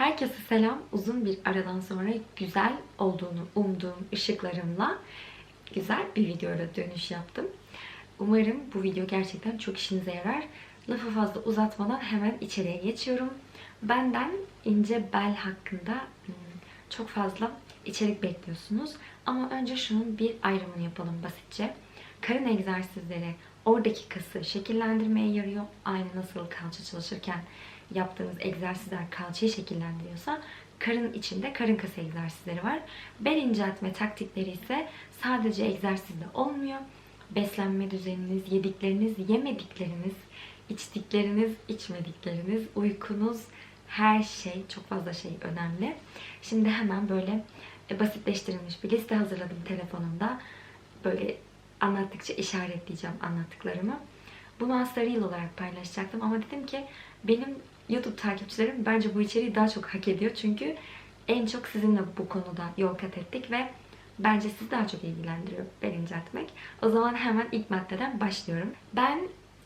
Herkese selam. Uzun bir aradan sonra güzel olduğunu umduğum ışıklarımla güzel bir videoyla dönüş yaptım. Umarım bu video gerçekten çok işinize yarar. Lafı fazla uzatmadan hemen içeriye geçiyorum. Benden ince bel hakkında hmm, çok fazla içerik bekliyorsunuz. Ama önce şunun bir ayrımını yapalım basitçe. Karın egzersizleri oradaki kası şekillendirmeye yarıyor. Aynı nasıl kalça çalışırken yaptığınız egzersizler kalçayı şekillendiriyorsa karın içinde karın kası egzersizleri var. Bel inceltme taktikleri ise sadece egzersizde olmuyor. Beslenme düzeniniz, yedikleriniz, yemedikleriniz, içtikleriniz, içmedikleriniz, uykunuz, her şey, çok fazla şey önemli. Şimdi hemen böyle e, basitleştirilmiş bir liste hazırladım telefonumda. Böyle anlattıkça işaretleyeceğim anlattıklarımı. Bunu aslında olarak paylaşacaktım ama dedim ki benim YouTube takipçilerim bence bu içeriği daha çok hak ediyor. Çünkü en çok sizinle bu konuda yol kat ettik ve bence sizi daha çok ilgilendiriyor bel inceltmek. O zaman hemen ilk maddeden başlıyorum. Ben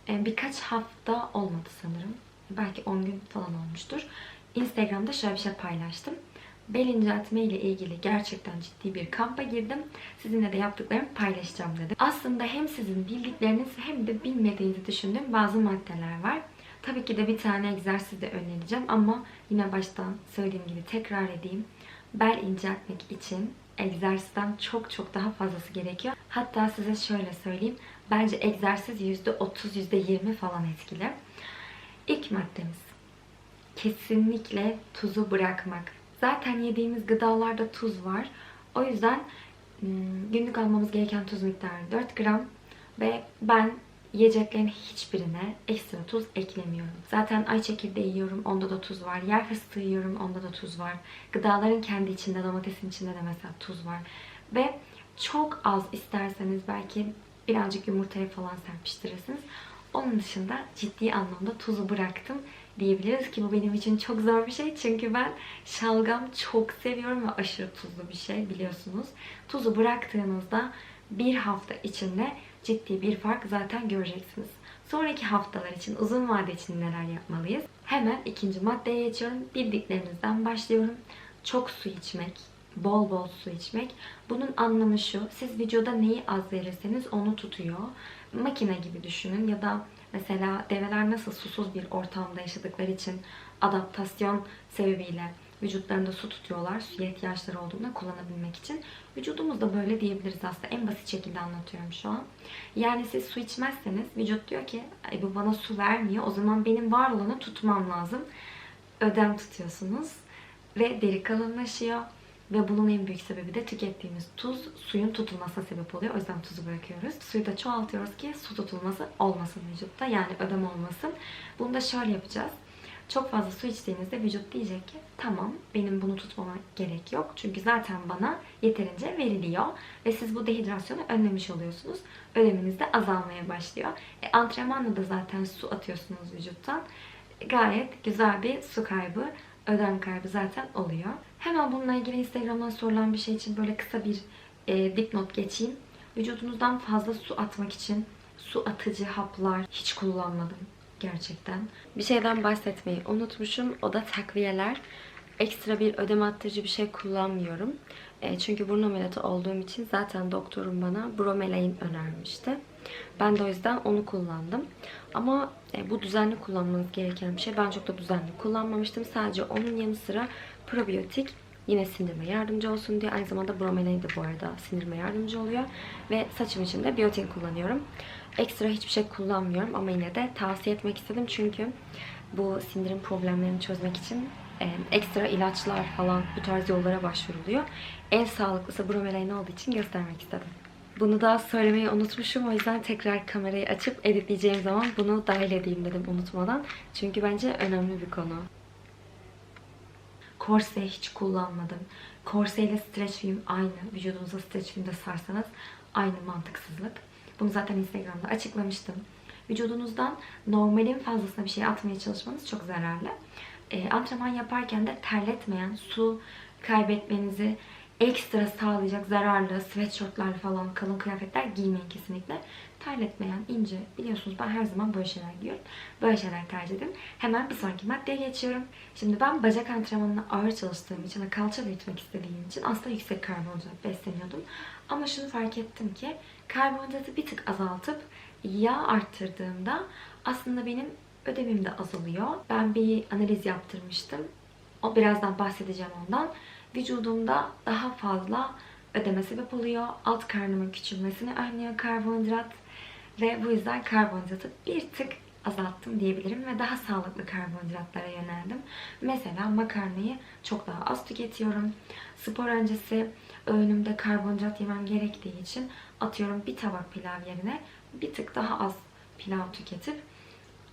e, birkaç hafta olmadı sanırım. Belki 10 gün falan olmuştur. Instagram'da şöyle bir şey paylaştım. Bel inceltme ile ilgili gerçekten ciddi bir kampa girdim. Sizinle de yaptıklarımı paylaşacağım dedim. Aslında hem sizin bildikleriniz hem de bilmediğinizi düşündüğüm bazı maddeler var. Tabii ki de bir tane egzersiz de önereceğim ama yine baştan söylediğim gibi tekrar edeyim. Bel inceltmek için egzersizden çok çok daha fazlası gerekiyor. Hatta size şöyle söyleyeyim. Bence egzersiz %30, %20 falan etkili. İlk maddemiz. Kesinlikle tuzu bırakmak. Zaten yediğimiz gıdalarda tuz var. O yüzden hmm, günlük almamız gereken tuz miktarı 4 gram. Ve ben yiyeceklerin hiçbirine ekstra tuz eklemiyorum. Zaten ay çekirdeği yiyorum, onda da tuz var. Yer fıstığı yiyorum, onda da tuz var. Gıdaların kendi içinde, domatesin içinde de mesela tuz var. Ve çok az isterseniz belki birazcık yumurtaya falan serpiştirirsiniz. Onun dışında ciddi anlamda tuzu bıraktım diyebiliriz ki bu benim için çok zor bir şey. Çünkü ben şalgam çok seviyorum ve aşırı tuzlu bir şey biliyorsunuz. Tuzu bıraktığınızda bir hafta içinde ciddi bir fark zaten göreceksiniz. Sonraki haftalar için, uzun vade için neler yapmalıyız? Hemen ikinci maddeye geçiyorum. Bildiklerinizden başlıyorum. Çok su içmek, bol bol su içmek. Bunun anlamı şu, siz vücuda neyi az verirseniz onu tutuyor. Makine gibi düşünün ya da mesela develer nasıl susuz bir ortamda yaşadıkları için adaptasyon sebebiyle vücutlarında su tutuyorlar. İhtiyaçları olduğunda kullanabilmek için. Vücudumuz da böyle diyebiliriz aslında. En basit şekilde anlatıyorum şu an. Yani siz su içmezseniz vücut diyor ki Ay bu bana su vermiyor. O zaman benim var olanı tutmam lazım. Ödem tutuyorsunuz. Ve deri kalınlaşıyor. Ve bunun en büyük sebebi de tükettiğimiz tuz suyun tutulmasına sebep oluyor. O yüzden tuzu bırakıyoruz. Suyu da çoğaltıyoruz ki su tutulması olmasın vücutta. Yani ödem olmasın. Bunu da şöyle yapacağız. Çok fazla su içtiğinizde vücut diyecek ki tamam benim bunu tutmama gerek yok. Çünkü zaten bana yeterince veriliyor. Ve siz bu dehidrasyonu önlemiş oluyorsunuz. Ödeminiz de azalmaya başlıyor. E, antrenmanla da zaten su atıyorsunuz vücuttan. Gayet güzel bir su kaybı, ödem kaybı zaten oluyor. Hemen bununla ilgili Instagram'dan sorulan bir şey için böyle kısa bir e, dipnot geçeyim. Vücudunuzdan fazla su atmak için su atıcı haplar hiç kullanmadım gerçekten. Bir şeyden bahsetmeyi unutmuşum. O da takviyeler. Ekstra bir ödem attırıcı bir şey kullanmıyorum. E, çünkü burun ameliyatı olduğum için zaten doktorum bana bromelain önermişti. Ben de o yüzden onu kullandım. Ama e, bu düzenli kullanmanız gereken bir şey. Ben çok da düzenli kullanmamıştım. Sadece onun yanı sıra probiyotik yine sindirme yardımcı olsun diye. Aynı zamanda bromelain de bu arada sindirme yardımcı oluyor. Ve saçım için de biyotin kullanıyorum. Ekstra hiçbir şey kullanmıyorum ama yine de tavsiye etmek istedim. Çünkü bu sindirim problemlerini çözmek için ekstra ilaçlar falan bu tarz yollara başvuruluyor. En sağlıklısı bromelain olduğu için göstermek istedim. Bunu da söylemeyi unutmuşum. O yüzden tekrar kamerayı açıp editleyeceğim zaman bunu dahil edeyim dedim unutmadan. Çünkü bence önemli bir konu. Korse hiç kullanmadım. Korse ile streç film aynı. Vücudunuza streç filmde sarsanız aynı mantıksızlık. Bunu zaten Instagram'da açıklamıştım. Vücudunuzdan normalin fazlasına bir şey atmaya çalışmanız çok zararlı. E, antrenman yaparken de terletmeyen, su kaybetmenizi ekstra sağlayacak zararlı sweatshirtler falan kalın kıyafetler giymeyin kesinlikle. terletmeyen, ince. Biliyorsunuz ben her zaman böyle şeyler giyiyorum. Böyle şeyler tercih ederim. Hemen bir sonraki maddeye geçiyorum. Şimdi ben bacak antrenmanına ağır çalıştığım için ve kalça büyütmek istediğim için aslında yüksek karbonhidrat besleniyordum. Ama şunu fark ettim ki karbonhidratı bir tık azaltıp yağ arttırdığımda aslında benim ödemim de azalıyor. Ben bir analiz yaptırmıştım. O birazdan bahsedeceğim ondan. Vücudumda daha fazla ödeme sebep oluyor. Alt karnımın küçülmesini önlüyor karbonhidrat. Ve bu yüzden karbonhidratı bir tık azalttım diyebilirim ve daha sağlıklı karbonhidratlara yöneldim. Mesela makarnayı çok daha az tüketiyorum. Spor öncesi öğünümde karbonhidrat yemem gerektiği için atıyorum bir tabak pilav yerine bir tık daha az pilav tüketip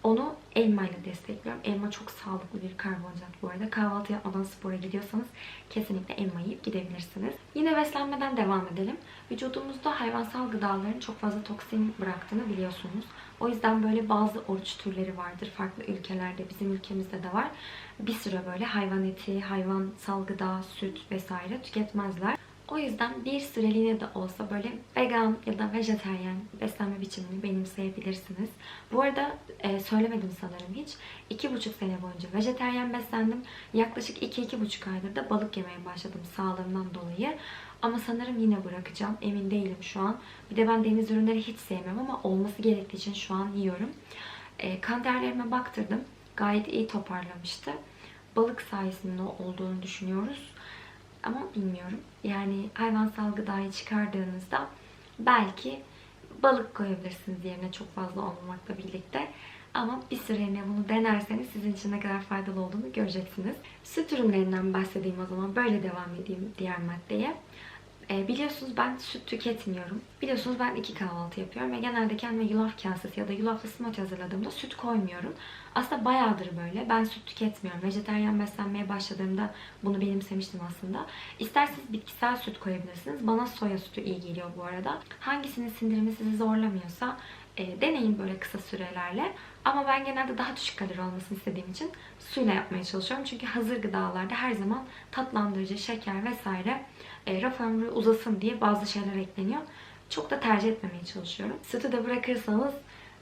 onu elma ile destekliyorum. Elma çok sağlıklı bir karbonhidrat bu arada. Kahvaltı yapmadan spora gidiyorsanız kesinlikle elma yiyip gidebilirsiniz. Yine beslenmeden devam edelim. Vücudumuzda hayvansal gıdaların çok fazla toksin bıraktığını biliyorsunuz. O yüzden böyle bazı oruç türleri vardır. Farklı ülkelerde, bizim ülkemizde de var. Bir süre böyle hayvan eti, hayvansal gıda, süt vesaire tüketmezler. O yüzden bir süreliğine de olsa böyle vegan ya da vejeteryan beslenme biçimini benimseyebilirsiniz. Bu arada e, söylemedim sanırım hiç. İki buçuk sene boyunca vejeteryan beslendim. Yaklaşık iki iki buçuk aydır da balık yemeye başladım sağlığımdan dolayı. Ama sanırım yine bırakacağım. Emin değilim şu an. Bir de ben deniz ürünleri hiç sevmem ama olması gerektiği için şu an yiyorum. E, kan değerlerime baktırdım. Gayet iyi toparlamıştı. Balık sayesinde olduğunu düşünüyoruz. Ama bilmiyorum. Yani hayvansal gıdayı çıkardığınızda belki balık koyabilirsiniz yerine çok fazla olmamakla birlikte. Ama bir süreliğine bunu denerseniz sizin için ne kadar faydalı olduğunu göreceksiniz. Süt ürünlerinden bahsedeyim o zaman. Böyle devam edeyim diğer maddeye. E, biliyorsunuz ben süt tüketmiyorum. Biliyorsunuz ben iki kahvaltı yapıyorum ve genelde kendime yulaf kasesi ya da yulaflı smoothie hazırladığımda süt koymuyorum. Aslında bayağıdır böyle. Ben süt tüketmiyorum. Vejeteryan beslenmeye başladığımda bunu benimsemiştim aslında. İsterseniz bitkisel süt koyabilirsiniz. Bana soya sütü iyi geliyor bu arada. Hangisinin sindirimi sizi zorlamıyorsa e, deneyin böyle kısa sürelerle. Ama ben genelde daha düşük kalori olmasını istediğim için suyla yapmaya çalışıyorum. Çünkü hazır gıdalarda her zaman tatlandırıcı, şeker vesaire e, raf ömrü uzasın diye bazı şeyler ekleniyor. Çok da tercih etmemeye çalışıyorum. Sütü de bırakırsanız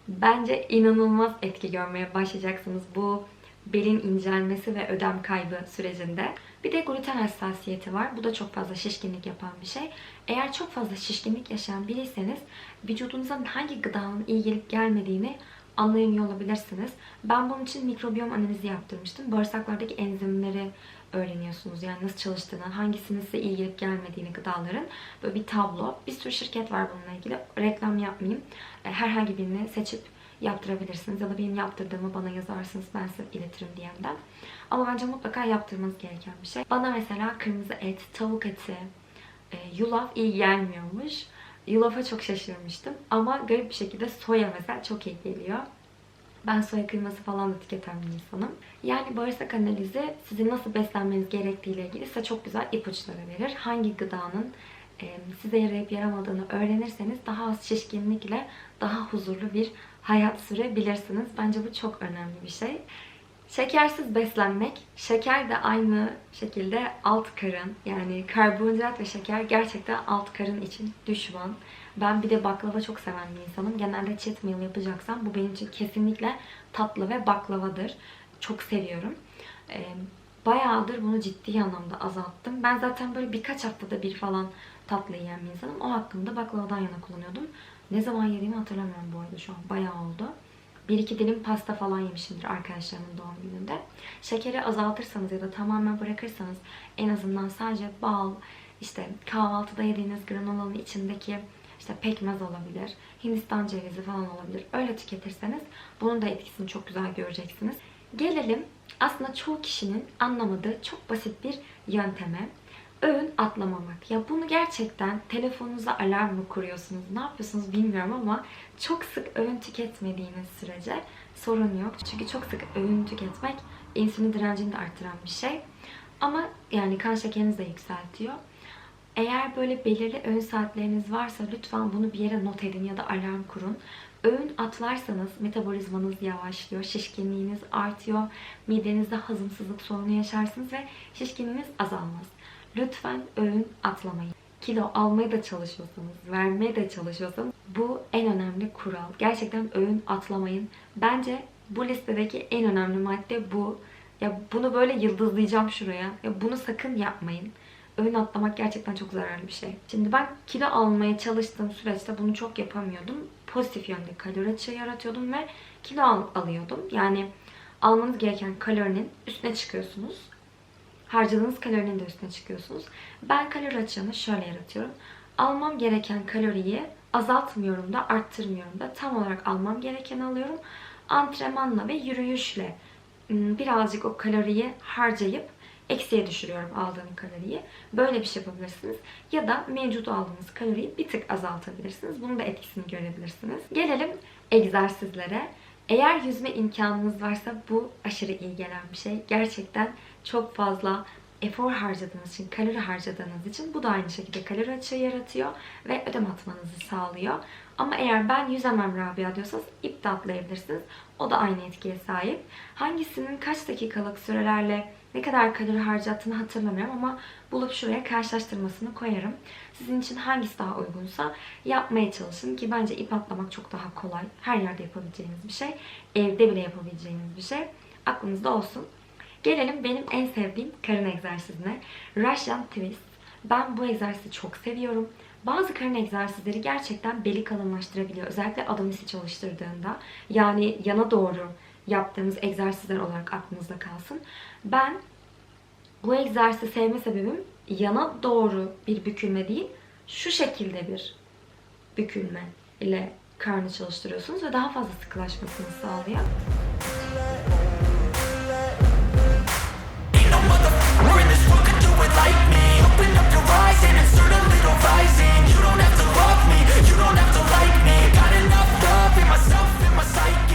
bence inanılmaz etki görmeye başlayacaksınız bu belin incelmesi ve ödem kaybı sürecinde. Bir de gluten hassasiyeti var. Bu da çok fazla şişkinlik yapan bir şey. Eğer çok fazla şişkinlik yaşayan biriyseniz vücudunuzun hangi gıdanın iyi gelip gelmediğini anlayamıyor olabilirsiniz. Ben bunun için mikrobiyom analizi yaptırmıştım. Bağırsaklardaki enzimleri öğreniyorsunuz. Yani nasıl çalıştığını, hangisinin size iyi gelip gelmediğini gıdaların. Böyle bir tablo. Bir sürü şirket var bununla ilgili. Reklam yapmayayım. E, herhangi birini seçip yaptırabilirsiniz. Ya da benim yaptırdığımı bana yazarsınız. Ben size iletirim DM'den. Ama bence mutlaka yaptırmanız gereken bir şey. Bana mesela kırmızı et, tavuk eti, e, yulaf iyi gelmiyormuş. Yulafa çok şaşırmıştım. Ama garip bir şekilde soya mesela çok iyi geliyor. Ben soya kıyması falan da tüketen bir insanım. Yani bağırsak analizi sizin nasıl beslenmeniz gerektiği ile ilgili size çok güzel ipuçları verir. Hangi gıdanın size yarayıp yaramadığını öğrenirseniz daha az şişkinlikle daha huzurlu bir hayat sürebilirsiniz. Bence bu çok önemli bir şey. Şekersiz beslenmek, şeker de aynı şekilde alt karın yani karbonhidrat ve şeker gerçekten alt karın için düşman. Ben bir de baklava çok seven bir insanım. Genelde cheat meal yapacaksam bu benim için kesinlikle tatlı ve baklavadır. Çok seviyorum. Bayağıdır bunu ciddi anlamda azalttım. Ben zaten böyle birkaç haftada bir falan tatlı yiyen bir insanım. O hakkında baklavadan yana kullanıyordum. Ne zaman yediğimi hatırlamıyorum bu arada şu an. Bayağı oldu. Bir iki dilim pasta falan yemişimdir arkadaşlarımın doğum gününde. Şekeri azaltırsanız ya da tamamen bırakırsanız en azından sadece bal, işte kahvaltıda yediğiniz granolanın içindeki işte pekmez olabilir, Hindistan cevizi falan olabilir. Öyle tüketirseniz bunun da etkisini çok güzel göreceksiniz. Gelelim aslında çoğu kişinin anlamadığı çok basit bir yönteme. Öğün atlamamak. Ya bunu gerçekten telefonunuza alarm mı kuruyorsunuz, ne yapıyorsunuz bilmiyorum ama çok sık öğün tüketmediğiniz sürece sorun yok. Çünkü çok sık öğün tüketmek insülin direncini de arttıran bir şey. Ama yani kan şekerinizi de yükseltiyor. Eğer böyle belirli öğün saatleriniz varsa lütfen bunu bir yere not edin ya da alarm kurun. Öğün atlarsanız metabolizmanız yavaşlıyor, şişkinliğiniz artıyor, midenizde hazımsızlık sorunu yaşarsınız ve şişkinliğiniz azalmaz. Lütfen öğün atlamayın. kilo almaya da çalışıyorsanız, vermeye de çalışıyorsanız bu en önemli kural. Gerçekten öğün atlamayın. Bence bu listedeki en önemli madde bu. Ya bunu böyle yıldızlayacağım şuraya. Ya bunu sakın yapmayın. Öğün atlamak gerçekten çok zararlı bir şey. Şimdi ben kilo almaya çalıştığım süreçte bunu çok yapamıyordum. Pozitif yönde kalori açığı yaratıyordum ve kilo al- alıyordum. Yani almanız gereken kalorinin üstüne çıkıyorsunuz. Harcadığınız kalorinin de üstüne çıkıyorsunuz. Ben kalori açığını şöyle yaratıyorum. Almam gereken kaloriyi azaltmıyorum da arttırmıyorum da tam olarak almam gerekeni alıyorum. Antrenmanla ve yürüyüşle ım, birazcık o kaloriyi harcayıp eksiye düşürüyorum aldığım kaloriyi. Böyle bir şey yapabilirsiniz. Ya da mevcut aldığınız kaloriyi bir tık azaltabilirsiniz. Bunun da etkisini görebilirsiniz. Gelelim egzersizlere. Eğer yüzme imkanınız varsa bu aşırı iyi gelen bir şey. Gerçekten çok fazla efor harcadığınız için, kalori harcadığınız için bu da aynı şekilde kalori açığı yaratıyor ve ödem atmanızı sağlıyor. Ama eğer ben yüzemem Rabia diyorsanız ip atlayabilirsiniz. O da aynı etkiye sahip. Hangisinin kaç dakikalık sürelerle ne kadar kalori harcattığını hatırlamıyorum ama bulup şuraya karşılaştırmasını koyarım. Sizin için hangisi daha uygunsa yapmaya çalışın ki bence ip atlamak çok daha kolay. Her yerde yapabileceğiniz bir şey. Evde bile yapabileceğiniz bir şey. Aklınızda olsun. Gelelim benim en sevdiğim karın egzersizine. Russian Twist. Ben bu egzersizi çok seviyorum. Bazı karın egzersizleri gerçekten beli kalınlaştırabiliyor. Özellikle abdomisi çalıştırdığında. Yani yana doğru yaptığımız egzersizler olarak aklınızda kalsın. Ben bu egzersizi sevme sebebim yana doğru bir bükülme değil, şu şekilde bir bükülme ile karnı çalıştırıyorsunuz ve daha fazla sıkılaşmasını me, you don't have to like me Got enough love in myself, in my psyche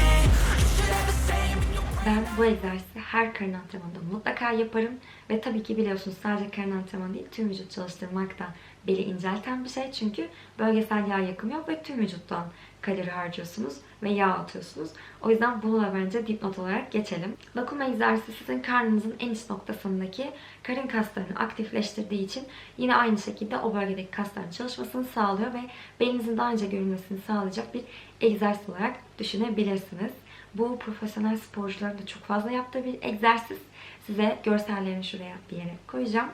Ben bu egzersizi her karın antrenmanında mutlaka yaparım. Ve tabii ki biliyorsunuz sadece karın antrenmanı değil tüm vücut çalıştırmak da beli incelten bir şey. Çünkü bölgesel yağ yakımı yok ve tüm vücuttan kalori harcıyorsunuz ve yağ atıyorsunuz. O yüzden bunu da bence dipnot olarak geçelim. Vakum egzersizi sizin karnınızın en iç noktasındaki karın kaslarını aktifleştirdiği için yine aynı şekilde o bölgedeki kasların çalışmasını sağlıyor ve belinizin daha önce görülmesini sağlayacak bir egzersiz olarak düşünebilirsiniz. Bu profesyonel sporcuların da çok fazla yaptığı bir egzersiz. Size görsellerini şuraya bir yere koyacağım.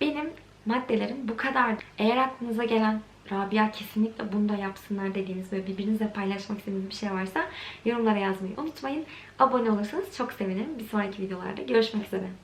Benim maddelerim bu kadar. Eğer aklınıza gelen Rabia kesinlikle bunu da yapsınlar dediğiniz ve birbirinizle paylaşmak istediğiniz bir şey varsa yorumlara yazmayı unutmayın. Abone olursanız çok sevinirim. Bir sonraki videolarda görüşmek üzere.